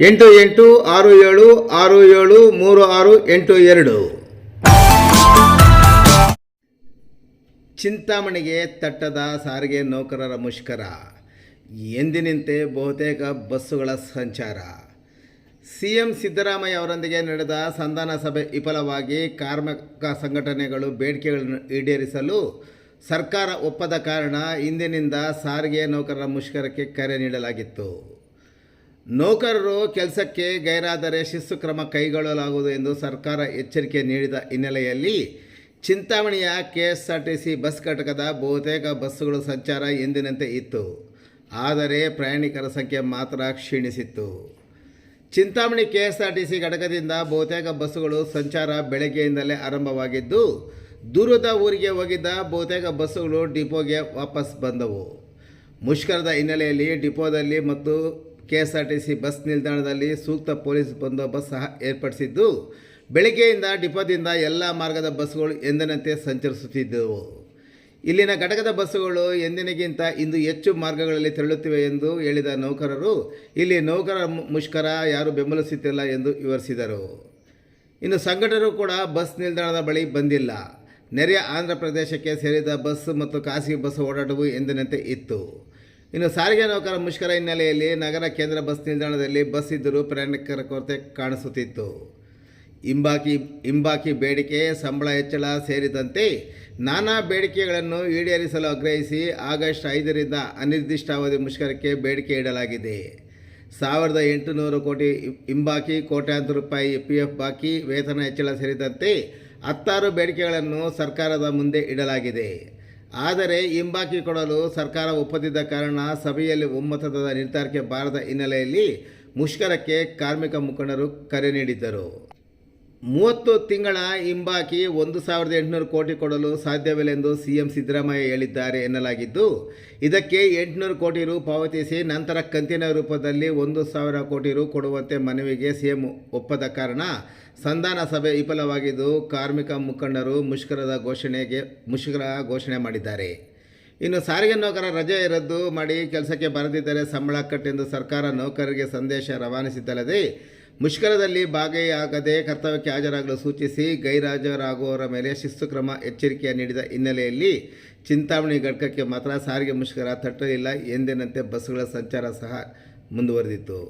ಎಂಟು ಎಂಟು ಆರು ಏಳು ಆರು ಏಳು, ಮೂರು ಆರು, ಎಂಟು ಎರಡು. ಚಿಂತಾಮಣಿಗೆ ತಟ್ಟದ ಸಾರಿಗೆ ನೌಕರರ ಮುಷ್ಕರ. ಎಂದಿನಂತೆ ಬಹುತೇಕ ಬಸ್ಸುಗಳ ಸಂಚಾರ. ಸಿಎಂ ಸಿದ್ದರಾಮಯ್ಯ ಅವರೊಂದಿಗೆ ನಡೆದ ಸಂಧಾನ ಸಭೆ ವಿಫಲವಾಗಿ ಕಾರ್ಮಿಕ ಸಂಘಟನೆಗಳು ಬೇಡಿಕೆಗಳನ್ನು ಈಡೇರಿಸಲು ಸರ್ಕಾರ ಒಪ್ಪದ ಕಾರಣ ಇಂದಿನಿಂದ ಸಾರಿಗೆ ನೌಕರರ ಮುಷ್ಕರಕ್ಕೆ ಕರೆ ನೀಡಲಾಗಿತ್ತು. ನೌಕರರು ಕೆಲಸಕ್ಕೆ ಗೈರಾದರೆ ಶಿಸ್ತು ಕ್ರಮ ಕೈಗೊಳ್ಳಲಾಗುವುದು ಎಂದು ಸರ್ಕಾರ ಎಚ್ಚರಿಕೆ ನೀಡಿದ ಹಿನ್ನೆಲೆಯಲ್ಲಿ ಚಿಂತಾಮಣಿಯ ಕೆ ಎಸ್ ಬಸ್ ಘಟಕದ ಬಹುತೇಕ ಬಸ್ಸುಗಳು ಸಂಚಾರ ಎಂದಿನಂತೆ ಇತ್ತು. ಆದರೆ ಪ್ರಯಾಣಿಕರ ಸಂಖ್ಯೆ ಮಾತ್ರ ಕ್ಷೀಣಿಸಿತ್ತು. ಚಿಂತಾಮಣಿ ಕೆ ಎಸ್ ಘಟಕದಿಂದ ಬಹುತೇಕ ಬಸ್ಸುಗಳು ಸಂಚಾರ ಬೆಳಗ್ಗೆಯಿಂದಲೇ ಆರಂಭವಾಗಿದ್ದು, ದೂರದ ಊರಿಗೆ ಹೋಗಿದ್ದ ಬಹುತೇಕ ಬಸ್ಸುಗಳು ಡಿಪೋಗೆ ವಾಪಸ್ ಬಂದವು. ಮುಷ್ಕರದ ಹಿನ್ನೆಲೆಯಲ್ಲಿ ಡಿಪೋದಲ್ಲಿ ಮತ್ತು K S R T C bus ನಿಲ್ದಾಣದಲ್ಲಿ ಸೂಕ್ತ ಪೊಲೀಸ್ ಬಂದೋಬಸ್ತ್ ಸಹ ಏರ್ಪಡಿಸಿದ್ದು. ಬೆಳಗ್ಗೆಯಿಂದ ಡಿಪೋದಿಂದ ಎಲ್ಲ ಮಾರ್ಗದ ಬಸ್ಸುಗಳು ಎಂದಿನಂತೆ ಸಂಚರಿಸುತ್ತಿದ್ದವು. ಇಲ್ಲಿನ ಘಟಕದ ಬಸ್ಸುಗಳು ಎಂದಿನಗಿಂತ ಇಂದು ಹೆಚ್ಚು ಮಾರ್ಗಗಳಲ್ಲಿ ತೆರಳುತ್ತಿವೆ ಎಂದು ಹೇಳಿದ ನೌಕರರು, ಇಲ್ಲಿ ನೌಕರರ ಮುಷ್ಕರ ಯಾರೂ ಬೆಂಬಲಿಸುತ್ತಿಲ್ಲ ಎಂದು ವಿವರಿಸಿದರು. ಇನ್ನು ಸಂಘಟರು ಕೂಡ ಬಸ್ ನಿಲ್ದಾಣದ ಬಳಿ ಬಂದಿಲ್ಲ. ನೆರೆಯ ಆಂಧ್ರ ಪ್ರದೇಶಕ್ಕೆ ಸೇರಿದ ಬಸ್ ಮತ್ತು ಖಾಸಗಿ ಬಸ್ ಓಡಾಟವು ಎಂದಿನಂತೆ ಇತ್ತು. ಇನ್ನು ಸಾರಿಗೆ ನೌಕರ ಮುಷ್ಕರ ಹಿನ್ನೆಲೆಯಲ್ಲಿ ನಗರ ಕೇಂದ್ರ ಬಸ್ ನಿಲ್ದಾಣದಲ್ಲಿ ಬಸ್ ಇದ್ದರೂ ಪ್ರಯಾಣಿಕರ ಕೊರತೆ ಕಾಣಿಸುತ್ತಿತ್ತು. ಹಿಂಬಾಕಿ ಹಿಂಬಾಕಿ ಬೇಡಿಕೆ, ಸಂಬಳ ಹೆಚ್ಚಳ ಸೇರಿದಂತೆ ನಾನಾ ಬೇಡಿಕೆಗಳನ್ನು ಈಡೇರಿಸಲು ಆಗ್ರಹಿಸಿ ಆಗಸ್ಟ್ ಐದರಿಂದ ಅನಿರ್ದಿಷ್ಟಾವಧಿ ಮುಷ್ಕರಕ್ಕೆ ಬೇಡಿಕೆ ಇಡಲಾಗಿದೆ. ಸಾವಿರದ ಎಂಟುನೂರು ಕೋಟಿ ಹಿಂಬಾಕಿ, ಕೋಟ್ಯಾಂತರ ರೂಪಾಯಿ ಪಿ ಎಫ್ ಬಾಕಿ, ವೇತನ ಹೆಚ್ಚಳ ಸೇರಿದಂತೆ ಹತ್ತಾರು ಬೇಡಿಕೆಗಳನ್ನು ಸರ್ಕಾರದ ಮುಂದೆ ಇಡಲಾಗಿದೆ. ಆದರೆ ಹಿಂಬಾಕಿ ಕೊಡಲು ಸರ್ಕಾರ ಒಪ್ಪದಿದ್ದ ಕಾರಣ ಸಭೆಯಲ್ಲಿ ಒಮ್ಮತದ ನಿರ್ಧಾರಕ್ಕೆ ಬಾರದ ಹಿನ್ನೆಲೆಯಲ್ಲಿ ಮುಷ್ಕರಕ್ಕೆ ಕಾರ್ಮಿಕ ಮುಖಂಡರು ಕರೆ ನೀಡಿದ್ದರು. ಮೂವತ್ತು ತಿಂಗಳ ಹಿಂಬಾಕಿ ಒಂದು ಸಾವಿರದ ಎಂಟುನೂರು ಕೋಟಿ ಕೊಡಲು ಸಾಧ್ಯವಿಲ್ಲ ಎಂದು ಸಿಎಂ ಸಿದ್ದರಾಮಯ್ಯ ಹೇಳಿದ್ದಾರೆ ಎನ್ನಲಾಗಿದ್ದು, ಇದಕ್ಕೆ ಎಂಟುನೂರು ಕೋಟಿ ರು ಪಾವತಿಸಿ ನಂತರ ಕಂತಿನ ರೂಪದಲ್ಲಿ ಒಂದು ಸಾವಿರ ಕೋಟಿ ರು ಕೊಡುವಂತೆ ಮನವಿಗೆ ಸಿಎಂ ಒಪ್ಪದ ಕಾರಣ ಸಂಧಾನ ಸಭೆ ವಿಫಲವಾಗಿದ್ದು, ಕಾರ್ಮಿಕ ಮುಖಂಡರು ಮುಷ್ಕರದ ಘೋಷಣೆಗೆ, ಮುಷ್ಕರ ಘೋಷಣೆ ಮಾಡಿದ್ದಾರೆ. ಇನ್ನು ಸಾರಿಗೆ ನೌಕರ ರಜೆ ರದ್ದು ಮಾಡಿ ಕೆಲಸಕ್ಕೆ ಬರದಿದ್ದರೆ ಸಂಬಳ ಕಟ್ಟೆಂದು ಸರ್ಕಾರ ನೌಕರರಿಗೆ ಸಂದೇಶ ರವಾನಿಸಿದ್ದಲ್ಲದೆ ಮುಷ್ಕರದಲ್ಲಿ ಭಾಗಿಯಾಗದೆ ಕರ್ತವ್ಯಕ್ಕೆ ಹಾಜರಾಗಲು ಸೂಚಿಸಿ ಗೈರಾಜರಾಗುವವರ ಮೇಲೆ ಶಿಸ್ತು ಕ್ರಮ ಎಚ್ಚರಿಕೆಯ ನೀಡಿದ ಹಿನ್ನೆಲೆಯಲ್ಲಿ ಚಿಂತಾಮಣಿ ಘಟಕಕ್ಕೆ ಮಾತ್ರ ಸಾರಿಗೆ ಮುಷ್ಕರ ತಟ್ಟಲಿಲ್ಲ ಎಂದಿನಂತೆ ಬಸ್ಗಳ ಸಂಚಾರ ಸಹ ಮುಂದುವರೆದಿತ್ತು.